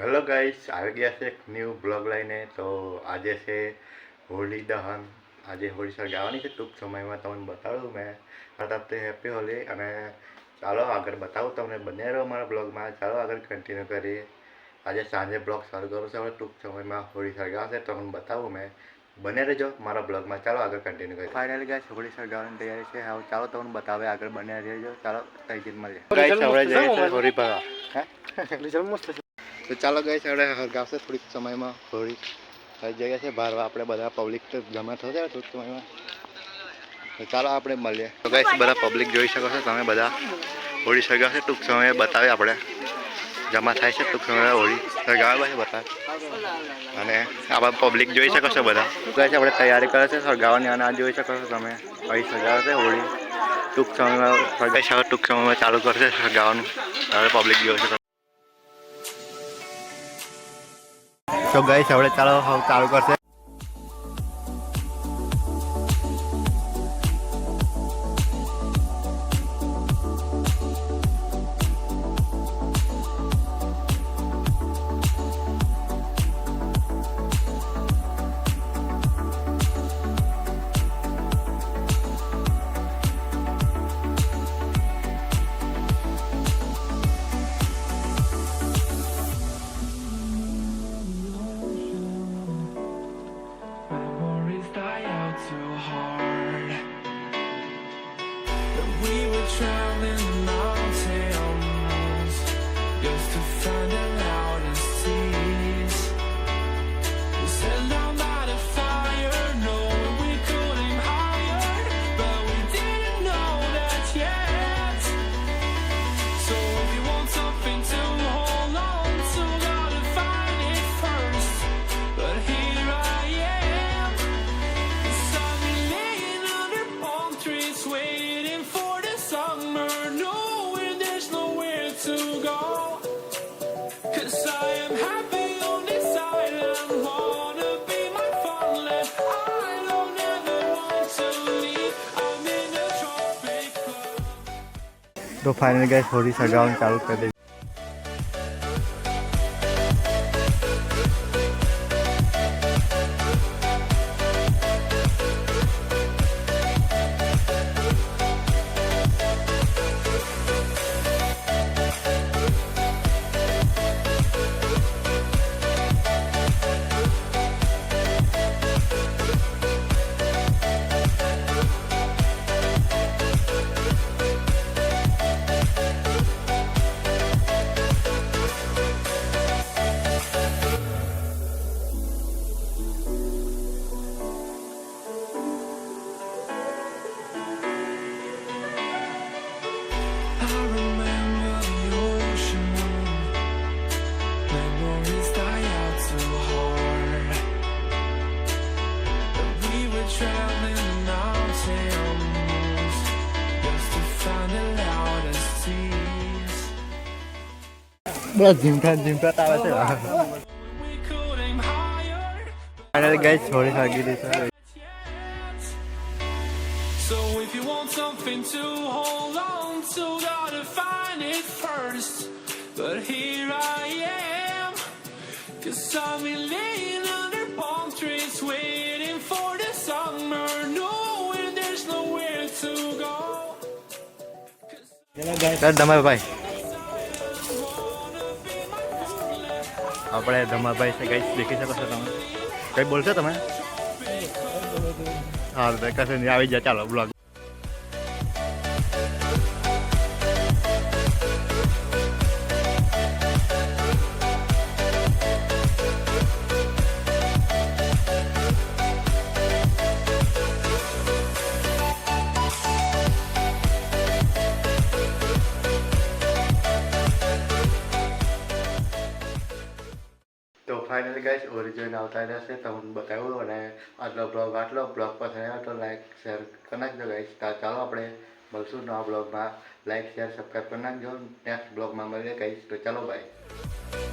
Guys આવી ગયા છે એક ન્યૂ બ્લોગ લઈને તો આજે છે હોળી દહન આજે હોળી સળગાવવાની છે ટૂંક સમયમાં તમને બતાડું મેં તરફથી હેપી હોલી અને ચાલો આગળ બતાવું તમને બને રહો મારા બ્લોગમાં ચાલો આગળ કન્ટિન્યુ કરીએ આજે સાંજે બ્લોગ શરૂ કરું છું હવે ટૂંક સમયમાં હોળી સળગાવશે તમને બતાવું મેં બને રહેજો મારા બ્લોગમાં ચાલો આગળ કન્ટિન્યુ કરીએ ફાઇનલી ગાઈસ હોળી સળગાવવાની તૈયારી છે હવે ચાલો તમને બતાવે આગળ બને રહેજો ચાલો તૈયારી મળીએ ગાઈસ હવે જઈએ હોળી ભરવા હે તો ચાલો ગઈ છે આપણે હરગાવશે થોડીક સમયમાં હોળી જગ્યા છે. બહાર આપણે બધા પબ્લિક તો જમા થશે ટૂંક સમયમાં. તો ચાલો આપણે મળીએ. તો ગઈ બધા પબ્લિક જોઈ શકો છો. તમે બધા હોળી સળગાવશે. ટૂંક સમયે બતાવે આપણે. જમા થાય છે, ટૂંક સમયે હોળી સળગાવે છે બતાવે અને આપણે પબ્લિક જોઈ શકો છો બધા. કહે છે આપણે તૈયારી કરે છે સળગાવવાની. અને આ જોઈ શકો છો તમે. અહીં સળગાવે છે હોળી. ટૂંક સમયમાં સળગાઈ છે. ટૂંક સમયમાં ચાલુ કરશે સળગાવવાનું. હવે પબ્લિક જોઈ શકો તો ગઈ હવે ચાલો ચાલુ કરશે. તો ફાઇનલ ગઈ હોળી સળગાવવાનું ચાલુ કરી દઈ બસ ઝીમખા ઝીમખા આવે છે We couldn't higher ફાઇનલ ગઈ હોળી સળગી દીધી yet So if you want something to hold on to Gotta find it first But here I am Cause I've been laying under palm trees Waiting for the summer Knowing there's nowhere to go sir Dhamabhai આપણે ધમાભાઈ છે કઈ દેખી શકો છો તમે. કઈ બોલશો તમે? હા કશે નહીં, આવી જાય ચાલો બ્લોગ ફાઇનલી ગાઈસ ઓરિજિન આવતા રહેશે તમને બતાવ્યું અને આટલો બ્લોગ આટલો બ્લોગ પસંદ આવ્યો તો લાઈક શેર કરી નાખજો ગાઈસ તો ચાલો આપણે મળશું નવા બ્લોગમાં લાઈક શેર સબસ્ક્રાઈબ કરી નાખજો. નેક્સ્ટ બ્લોગમાં મળીએ ગાઈસ તો ચાલો બાય